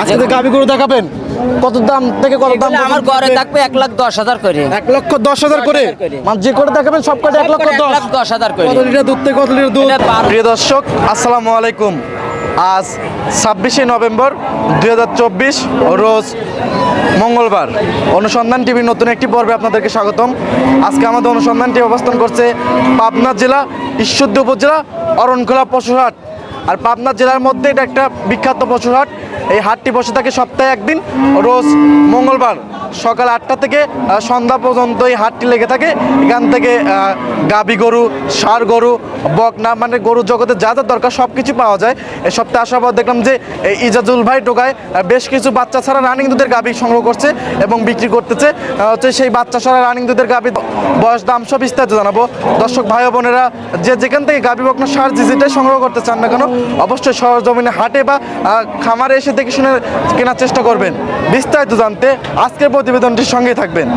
আজকে যে গাবি গরু দেখাবেন। কত দাম থেকে কত দাম আমার ঘরে থাকবে এক লাখ দশ হাজার করে। এক লক্ষ দশ হাজার করে। মানে যে করে দেখাবেন সব কটা এক লক্ষ দশ। লাখ দশ হাজার করে। কত লিটার দুধ থেকে কত লিটার দুধ? প্রিয় দর্শক আসসালামু আলাইকুম। আজ ছাব্বিশে নভেম্বর দুই হাজার চব্বিশ রোজ মঙ্গলবার। অনুসন্ধান টিভির নতুন একটি পর্বে আপনাদেরকে স্বাগতম। আজকে আমাদের অনুসন্ধান টিভি অবস্থান করছে পাবনা জেলা ঈশ্বরদী উপজেলা অরণখোলা পশুহাট। আর পাবনা জেলার মধ্যে এটা একটা বিখ্যাত পশুহাট। এই হাটটি বসে থাকে সপ্তাহে একদিন রোজ মঙ্গলবার। সকাল আটটা থেকে সন্ধ্যা পর্যন্ত এই হাটটি লেগে থাকে। এখান থেকে গাভী গরু, ষাঁড় গরু, বকনা মানে গরু জগতে যা যা দরকার সব কিছু পাওয়া যায়। এই সপ্তাহে আসার পর দেখলাম যে ইজাজুল ভাই টোকায় বেশ কিছু বাচ্চা ছাড়া রানিং দুধের গাভী সংগ্রহ করছে এবং বিক্রি করতেছে। হচ্ছে সেই বাচ্চা ছাড়া রানিং দুধের গাভী বয়স দাম সব বিস্তারিত জানাব। দর্শক ভাই বোনেরা, যে যেখান থেকে গাভী বকনা সার যেটাই সংগ্রহ করতে চান না কেন, অবশ্যই সরজমিনে হাটে বা খামারে এসে দেখে শুনে কেনার চেষ্টা করবেন। বিস্তারিত জানতে আজকের প্রতিবেদনটির সঙ্গে থাকবেন।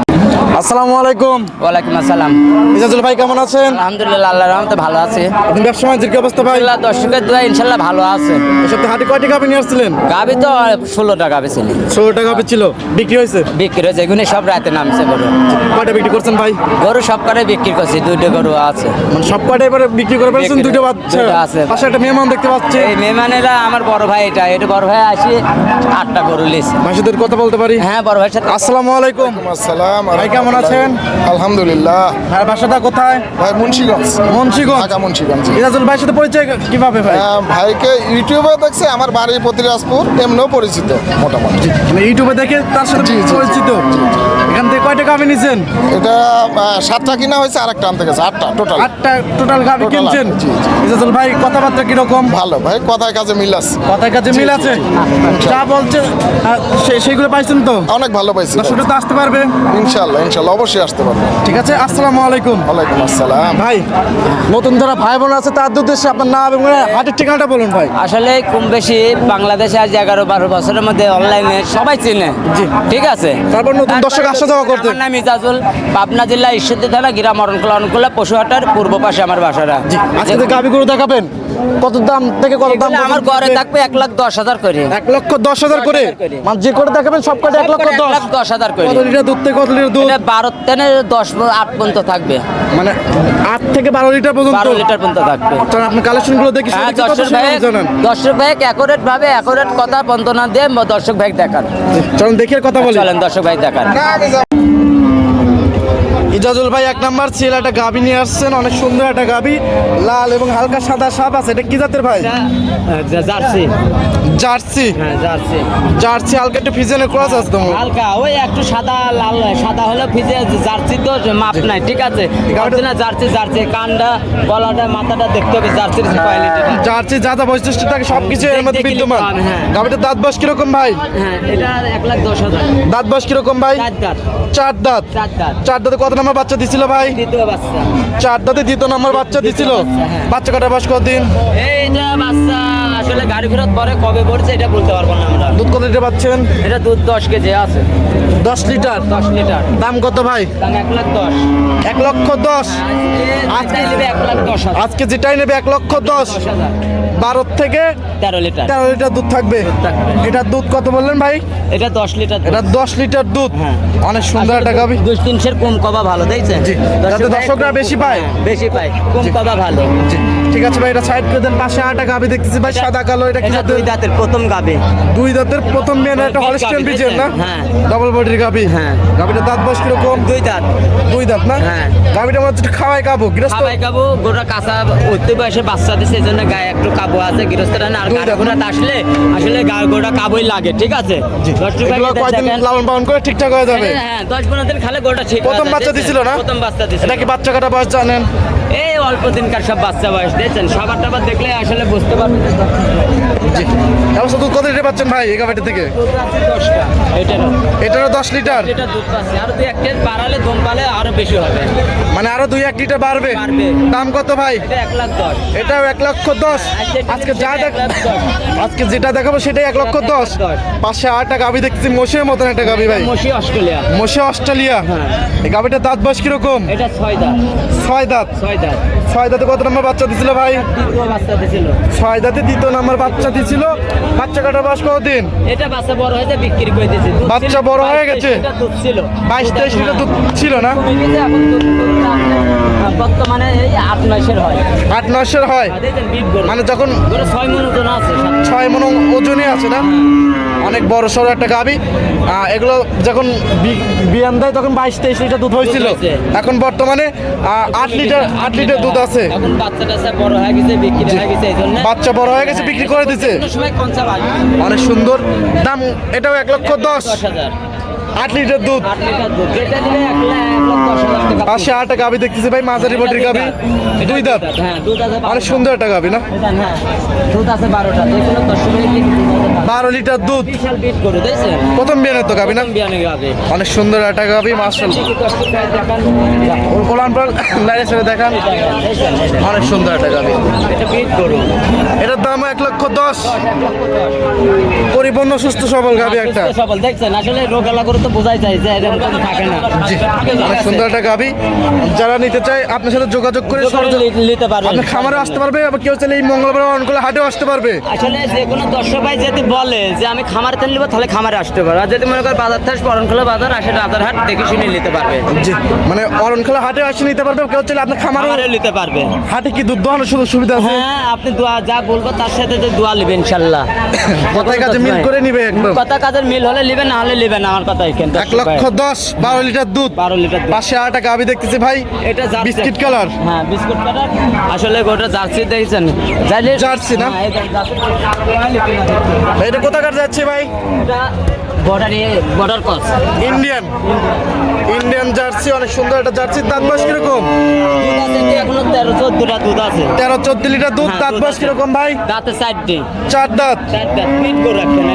আসসালামু আলাইকুম। ওয়ালাইকুম আসসালাম। ইজাজুল ভাই কেমন আছেন? আলহামদুলিল্লাহ আল্লাহ রহমতে ভালো আছে। আপনি ব্যবসা বাণিজ্যের কি অবস্থা ভাই? আল্লাহ দর্শকের দোয়া ইনশাল্লাহ ভালো আছে। এই সপ্তাহে হাটে কয়টি গাভী নিয়ে আসছিলেন? গাবি তো ষোলো টাকা বেছিল ষোলো টাকা গাভী ছিল। বিক্রি হয়েছে? বিক্রি হয়েছে এগুলি সব রাতে নামছে গরু। কয়টা বিক্রি করছেন ভাই? গরু সব করে বিক্রি করছি দুইটা গরু আছে। মানে সব কয়টা এবারে বিক্রি করে ফেলছেন? দুটো বাচ্চা আছে। পাশে একটা মেহমান দেখতে পাচ্ছি। এই মেহমানেরা আমার বড় ভাই এটা। এটা বড় ভাই আসি আটটা গরু লিছে। মাসিদের কথা বলতে পারি? হ্যাঁ বড় ভাইয়ের সাথে আসসালামু আলাইকুম। আসসালাম। ভাই কেমন আছেন? আলহামদুলিল্লাহ। ভাই বাসাটা কোথায়? ভাই মুন্সিগঞ্জ। মুন্সিগঞ্জ? ঢাকা মুন্সিগঞ্জ। ইরাজুল ভাইয়ের সাথে পরিচয় কীভাবে ভাই? ভাইকে ইউটিউবে দেখছে আমার বাড়ি প্রতিরাজপুর এমনিও পরিচিত মোটামুটি। মানে ইউটিউবে দেখে তার সাথে। পরিচিত? এখান থেকে কয়টা গাভী নিছেন? এটা সাতটা কিনা হয়েছে আর একটা আনতে গেছে আটটা টোটাল আটটা টোটাল গাভী কিনছেন। ইরাজুল ভাই কথাবার্তা কীরকম? ভালো ভাই কথায় কাজে মিল আছে। কথার কাছে মিল আছে? যা বলছে সেইগুলো পাইছেন তো? অনেক ভালো পাইছি দর্শকরা তো আসতে পারবে। ইনশাল্লাহ ইনশাল্লাহ অবশ্যই আসতে পারবে ঠিক আছে আসসালামু আলাইকুম। ওয়ালাইকুম আসসালাম। ভাই নতুন যারা ভাই বোন আছে তার উদ্দেশ্যে আপনার নাম এবং হাটের ঠিকানাটা বলুন ভাই। আসলে কম বেশি বাংলাদেশে আজ এগারো বারো বছরের মধ্যে অনলাইনে সবাই চেনে। জি। ঠিক আছে? তারপর নতুন দর্শক আসা যাওয়া করতে। আমার নাম ইজাজুল পাবনা জেলা ঈশ্বরদী থানা গ্রাম অরণকুলা অরণকুলা পশুহাটার পূর্ব পাশে আমার বাসাটা। আজকে যে দেখাবেন। কত দাম থেকে কত দাম আমার ঘরে থাকবে? এক লাখ দশ হাজার করে। এক লক্ষ দশ হাজার করে? দশ হাজার করে। মানে যে করে দেখাবেন সব কটা এক লক্ষ দশ? লাখ দশ হাজার করে। কত লিটার দুধ থেকে কত লিটার দুধ? বারো তেনে দশ আট পর্যন্ত থাকবে। মানে আট থেকে বারো লিটার পর্যন্ত? বারো লিটার পর্যন্ত থাকবে। চলুন আপনি কালেকশনগুলো দেখি হ্যাঁ দর্শক ভাই দর্শক ভাই অ্যাকোরেট ভাবে অ্যাকোরেট কথা বন্দনা দিয়ে দর্শক ভাই দেখান। চলুন দেখে কথা বলি। চলেন দর্শক ভাই দেখান। ইজাজুল ভাই এক নাম্বার ছিল একটা গাভী নিয়ে আসছেন অনেক সুন্দর একটা গাভী লাল এবং হালকা সাদা সাপ আছে এটা কি জাতের ভাই? জার্সি। জার্সি? হ্যাঁ জার্সি। জার্সি হালকা একটু ফিজেনের ক্রস আছে তো হালকা ওই একটু সাদা লাল সাদা হলে ভিজে জার্সি তো মাপ নাই ঠিক আছে। না জার্সি জার্সি কানটা গলাটা মাথাটা দেখতে হবে জার্সির কোয়ালিটিটা জার্সি যা যা বৈশিষ্ট্য থাকে সবকিছু এর মধ্যে বিদ্যমান। হ্যাঁ। গাভীটার দাঁত বয়স কীরকম ভাই? হ্যাঁ এটা এক লাখ দশ হাজার। দাঁত বয়স কীরকম ভাই? চার দাঁত। চার দাঁত। চার দাঁত কত নম্বর বাচ্চা দিছিল ভাই? চার দাঁতে দ্বিতীয় নম্বর বাচ্চা দিছিল? বাচ্চা, কটা বাচ্চা কাটা বয়স কদিন? বাচ্চা। আসলে গাড়ি ফেরত পরে কবে পড়ছে এটা বলতে পারব না আমরা। দুধ কত লিটার পাচ্ছেন? এটা দুধ দশ কেজি আছে। দশ লিটার? দশ লিটার। দাম কত ভাই? দাম এক লাখ দশ। এক লক্ষ দশ? আজকে নেবে এক লাখ দশ আজকে যেটাই নেবে এক লক্ষ দশ? বারো থেকে তেরো লিটার। তেরো লিটার দুধ থাকবে। এটার দুধ কত বললেন ভাই? এটা দশ লিটার এটা দশ লিটার দুধ। হ্যাঁ। অনেক সুন্দর একটা গাভী। দুই তিনশের কম কবা ভালো যাতে দর্শকরা বেশি পায়। বেশি পায়। কম কবা ভালো। ঠিক আছে ভাই এটা সাইড করে দেন পাশে আটা গাভী দেখতেছি ভাই সাদা কালো এটা কি এটা দুই দাঁতের প্রথম গাবে। দুই দাঁতের প্রথম মেয়ে না একটা বীজ হলস্টেন বিজের না? হ্যাঁ। ডবল বডির গাভী হ্যাঁ। গাভীটার দাঁত বয়স কীরকম? দুই দাঁত। দুই দাঁত না? হ্যাঁ। গাভীটা মধ্যে একটু খাওয়াই কাবো গৃহস্থ? খাবাই কাবু গোটা কাঁচা উঠতে বয়সে বাচ্চা দিছে এই জন্য গায়ে একটু কাবু আছে। গৃহস্থরা না আর। গোটা আসলে আসলে গায়ে গোটা কাবুই লাগে ঠিক আছে? কয়দিন লালন পালন করে ঠিকঠাক হয়ে যাবে? হ্যাঁ দশ পনেরো দিন খালে গোটা ঠিক প্রথম বাচ্চা দিছিল না? প্রথম বাচ্চা দিছিল। এটা কি বাচ্চা কাটা বয়স জানেন? এই অল্প দিনকার সব বাচ্চা বয়স দেখছেন? সবার টাবার দেখলে আসলে বুঝতে পারবেন। দুধ কত লিটার পাচ্ছেন ভাই এই থেকে? এটারও। এটারও দশ লিটার? এটা দুধ পাচ্ছে। আরও দুই এক কেজি বাড়ালে দম পালে আরও বেশি হবে। মানে আরও দুই এক লিটার বাড়বে। দাম কত ভাই? এক লাখ দশ। এটাও এক লক্ষ দশ। আজকে যা। আজকে যেটা দেখাবো সেটাই এক লক্ষ দশ। পাশে আটটা গাবি দেখছি মোষের মতন একটা গাবি ভাই। মসি অস্ট্রেলিয়া। মোষে অস্ট্রেলিয়া। হ্যাঁ। এই গাবিটার দাঁত বয়স কীরকম? এটা ছয় দাঁত। ছয় দাঁত। ছয় দাঁত। ছয় দাঁতে কত নম্বর বাচ্চা দিছিল ভাই? ছয় দাঁতে দ্বিতীয় নম্বর বাচ্চা দিছিল। বাচ্চা কাটার বয়স কতদিন? এটা বাচ্চা বড় হয়েছে বিক্রি করে দিয়েছে। বাচ্চা বড় হয়ে গেছে? বাইশ তেইশ লিটার দুধ ছিল না? বর্তমানে আট নয়শের হয়। আট নয়শের হয়? মানে যখন ছয় মন ওজন আছে। ছয় মন ওজনই আছে না? অনেক বড় সড়ো একটা গাবি। এগুলো যখন বিয়ান দেয় তখন বাইশ তেইশ লিটার দুধ হয়েছিল। এখন বর্তমানে আট লিটার আট লিটার দুধ আছে। বাচ্চা বড় হয়ে গেছে বিক্রি করে দিছে। অনেক সুন্দর। দাম এটাও এক লক্ষ দশ। আট লিটার দুধ। আট দশ হাজার টাকা পাশে আটটা গাবি দেখতেছি ভাই মাঝারি বটির গাবি। দুই দাঁত। হ্যাঁ অনেক সুন্দর একটা গাবি না? দুধ আছে বারোটা। বারো লিটার দুধ? প্রথম বিয়ানের তো গাবি না? অনেক সুন্দর একটা গাবি মার্শাল দেখান। লাইনে ছেড়ে দেখান। অনেক সুন্দর একটা গাবি। এটার দাম এক লক্ষ দশ। পরিপূর্ণ সুস্থ সবল গাবি একটা। সবল দেখছেন? আসলে রোগ আলা করে তো বোঝাই যায় যে থাকে না। অনেক সুন্দর একটা গাবি। যারা নিতে চায় আপনার সাথে যোগাযোগ করে নিতে আপনি খামারে আসতে পারবে আবার কেউ চাইলে এই মঙ্গলবার অনকলে হাটেও আসতে পারবে। আসলে যে কোনো দর্শক ভাই যদি বলে যে আমি খামার তেল নিবো তাহলে খামারে আসতে পারবে আর যদি মনে করে বাজার থেকে পরন খোলা বাজার আসে রাজার হাট দেখে শুনে নিতে পারবে। জি মানে অরণখোলা হাটে আসে নিতে পারবে কেউ চাইলে আপনার খামারে নিতে পারবে। হাটে কি দুধ দোহানোর সুযোগ সুবিধা আছে? হ্যাঁ আপনি দোয়া যা বলব তার সাথে তো দোয়া নেবেন ইনশাল্লাহ। কথায় কাজে মিল করে নিবে একদম। কথা কাজের মিল হলে নেবেন না হলে নেবেন আমার কথা এখানে এক লক্ষ দশ বারো লিটার দুধ। বারো লিটার দুধ। পাশে আটা গাবি দেখতেছি ভাই এটা। Biscuit colour. হ্যাঁ বিস্কুট কালার। আসলে গোটা জার্সি দেখছেন? জার্সি না? এটা জার্সি। কোথাকার যাচ্ছে ভাই? বর্ডারে বর্ডার কস ইন্ডিয়ান ইন্ডিয়ান জার্সি অনেক সুন্দর একটা জার্সির দাঁত বয়স কীরকম? এখনও তেরো চোদ্দটা দুধ আছে। তেরো চোদ্দ লিটার দুধ হ্যাঁ, দাঁত আছে। কীরকম ভাই? দাঁতে চারটে চার দাঁত।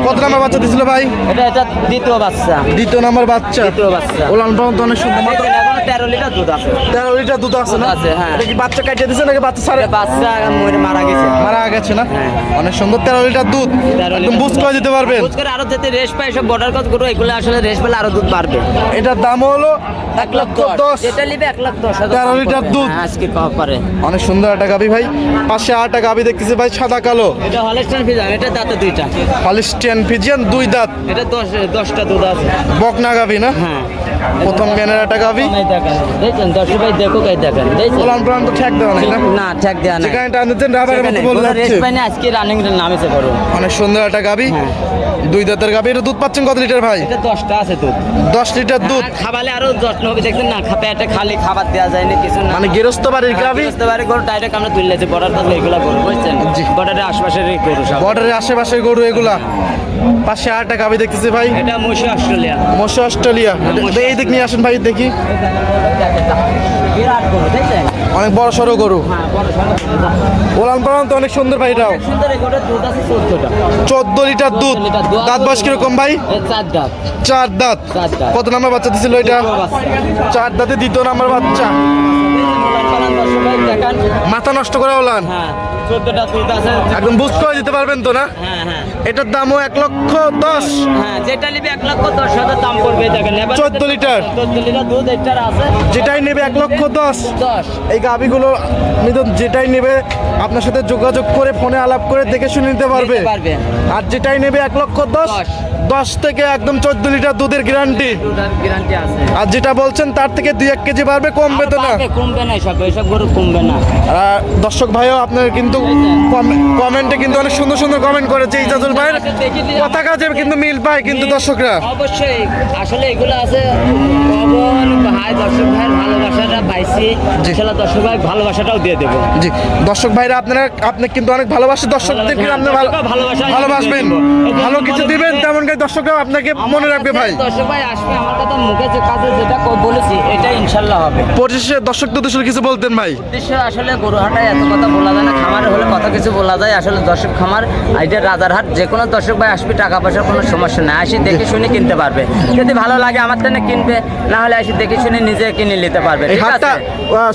কত নাম্বার বাচ্চা দিছিল ভাই? এটা এটা দ্বিতীয় বাচ্চা। দ্বিতীয় নাম্বার বাচ্চা। দ্বিতীয় বাচ্চা। ওলান অনেক সুন্দর। তেরো লিটার দুধ আছে। তেরো লিটার দুধ আছে না? আছে, হ্যাঁ। এটা কি বাচ্চা কাটিয়ে দিছে নাকি বাচ্চা সারে বাচ্চা মরে মারা গেছে। মারা গেছে না? হ্যাঁ। অনেক সুন্দর তেরো লিটার দুধ। একদম বুঝ করে দিতে পারবেন। বুঝ করে আরও যাতে রেস পায় সব বর্ডার কস গরু এগুলো আসলে রেস পেলে আরও দুধ বাড়বে। এটার দাম হলো এক লক্ষ দশ। যেটা নিবে এক লাখ দশ তেরো লিটার দুধ। হ্যাঁ, আজকে পাওয়া পারে। অনেক সুন্দর একটা গাবি ভাই। পাশে আটটা গাবি দেখতেছি ভাই সাদা কালো। এটা হলেস্টান ফিজাম এটা দাঁতে দুইটা। হলিস্টিয়ান ফিজিয়ান দুই দাঁত। এটা দশ দশটা দুধ আছে। বকনা গাবি না? হ্যাঁ। প্রথম বিয়ানের একটা গাবি এই দেখেন দেখছেন ভাই দেখো কাই দেখেন। দেখছেন ওলান প্রাণ তো ঠেক দেওয়া নাই না? না ঠেক দেওয়া নাই। যেখানে টানতেছেন রাবারের মতো বলে রেস পাইনি আজকে রানিং নামেছে করো অনেক সুন্দর একটা গাবি। হ্যাঁ। দুই দাঁতের গাবি এটা দুধ পাচ্ছেন কত লিটার ভাই? এটা আছে দুধ। দশ লিটার দুধ। আর খাবালে আরও যত্ন হবে দেখছেন না খাপে একটা খালি খাবার দেওয়া যায় না কিছু না। মানে গৃহস্থ বাড়ির গাবি? বুঝতে পারে গরু ডাইরেক্ট আমরা তুললেছি বর্ডার তো এগুলা গরু বুঝছেন। বর্ডারের আশপাশের গরু সব। বর্ডারের আশেপাশের গরু এগুলা। পাশে আটটা গাবি দেখতেছি ভাই। এটা মুশি অস্ট্রেলিয়া। মশা অস্ট্রেলিয়া। এই দিক নিয়ে আসেন ভাই দেখি। অনেক বড় সড়ো গরু। হ্যাঁ ওলান পালান তো অনেক সুন্দর ভাই এটাও। চোদ্দ লিটার দুধ। দাঁত বয়স কীরকম ভাই? চার দাঁত। চার দাঁত। কত নাম্বার বাচ্চা দিছিল এটা? চার দাঁতে দ্বিতীয় নাম্বার বাচ্চা। মাথা নষ্ট করে ওলান? হ্যাঁ একদম বুঝ করে দিতে পারবেন তো না? হ্যাঁ হ্যাঁ। এটার দামও এক লক্ষ দশ। যেটা নিবে এক লক্ষ দশ হাজার দাম পড়বে 14 লিটার। চোদ্দ লিটার দুধ এটার আছে। যেটাই নেবে এক লক্ষ দশ। দশ। এই গাভিগুলো যেটাই নেবে আপনার সাথে যোগাযোগ করে ফোনে আলাপ করে দেখে শুনে নিতে পারবে। আর যেটাই নেবে এক লক্ষ দশ দশ। থেকে একদম চোদ্দ লিটার দুধের গ্যারান্টি আর যেটা বলছেন তার থেকে দুই এক কেজি বাড়বে কমবে তো না? কমবে না এসব এসব গরু কমবে না। আর দর্শক ভাইও আপনার কিন্তু কম- কমেন্টে কিন্তু অনেক সুন্দর সুন্দর কমেন্ট করেছে ইজাজুল ভাইয়ের। কথা কাজে কিন্তু মিল পায় কিন্তু দর্শকরা। অবশ্যই। আসলে এগুলো আছে ভাই দর্শক ভাইয়ের ভালোবাসাটা খেলা দর্শক ভাই ভালোবাসাটাও দিয়ে দেবো। জি। দর্শক ভাইরা আপনারা আপনি কিন্তু অনেক ভালোবাসে দর্শকদেরকে আপনি ভালোবাসা- ভালোবাসবেন। ভালো কিছু দিবেন তেমন করে দর্শকরা আপনাকে মনে রাখবে ভাই। দর্শক ভাই আসবে আমার কথা মুখে যে কাজে যেটা বলেছি এটা ইনশাল্লাহ হবে। পরিশেষে দর্শক তো দেশের কিছু বলতেন ভাই। উদ্দেশ্য আসলে গরুহাটায় এত কথা বলা যায় না কিছু বলা যায় আসলে দর্শক খামার এটা রাজারহাট। যে কোনো দর্শক ভাই আসবে টাকা পয়সার কোনো সমস্যা নাই। আসি দেখে শুনে কিনতে পারবে। যদি ভালো লাগে আমার থেকে কিনবে না হলে আসি দেখে শুনে নিজে কিনে নিতে পারবে। ঠিক আছে?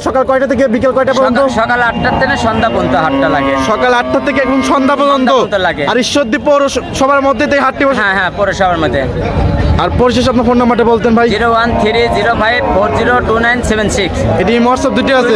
সকাল কয়টা থেকে বিকেল কয়টা পর্যন্ত? সকাল- আটটার থেকে সন্ধ্যা পর্যন্ত হাটটা লাগে। সকাল আটটা থেকে এখন সন্ধ্যা পর্যন্ত। লাগে। আর ঈশ্বরদী পৌরসভার মধ্যে হাটটি হ্যাঁ হ্যাঁ পৌরসভার মধ্যে। আর পরিশেষে আপনার ফোন নাম্বারটা বলতেন ভাই। Zero one three zero five four zero two nine seven six. এটি হোয়াটসঅ্যাপ দুটি আছে।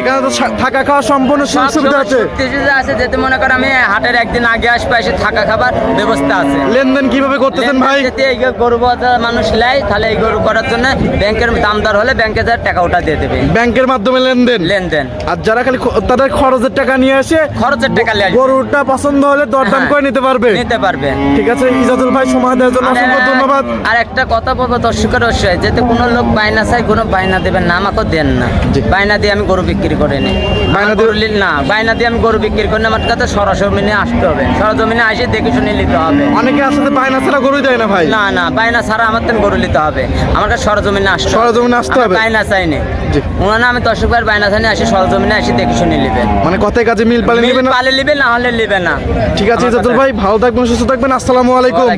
এখানে তো থাকা খাওয়া সম্পূর্ণ সুযোগ সুবিধা আছে। সুবিধা আছে যেতে মনে করো আমি হাটের একদিন আগে আসব এসে থাকা খাবার ব্যবস্থা আছে। লেনদেন কীভাবে করতেছেন ভাই? যদি এই গরু বাজার মানুষ নেয় তাহলে এই গরু করার জন্য ব্যাংকের দামদার হলে ব্যাংকে যার টাকা ওটা দিয়ে দেবে। ব্যাংকের মাধ্যমে লেনদেন? লেনদেন। আর যারা খালি তাদের খরচের টাকা নিয়ে আসে খরচের টাকা নিয়ে গরুটা পছন্দ হলে দরদাম হ্যাঁ। করে নিতে পারবে। নিতে পারবে। ঠিক আছে ইজাজুল ভাই সময় দেওয়ার জন্য অসংখ্য ধন্যবাদ। আর একটা কথা বলব দর্শকের অবশ্যই যাতে কোনো লোক বায়না চাই কোনো বায়না দেবেন না আমাকে দেন না। বায়না দিয়ে আমি গরু বিক্রি করে নি। বায়না দিয়ে- না বায়না দিয়ে আমি গরু বিক্রি করি না আমার কাছে সরজমিনে আসতে হবে। সরজমিনে আসে দেখে শুনে নিতে হবে। অনেকে আসলে বায়না ছাড়া গরুই দেয় না ভাই। না না বায়না ছাড়া আমার তেন গরু নিতে হবে। আমার কাছে সরজমিনে আসতে। সরজমিনে আসতে হবে। বায়না চাইনি জি। ওনারা আমি দর্শক ভাইয়ের বায়না চাইনি আসে সরজমিনে আসে দেখে শুনে নিবে মানে কথায় কাজে মিল পালে মিল নেবে না? পালে নিবে না হলে নিবে না। ঠিক আছে আমার ভাই ভালো থাকবেন সুস্থ থাকবেন আসসালামু আলাইকুম।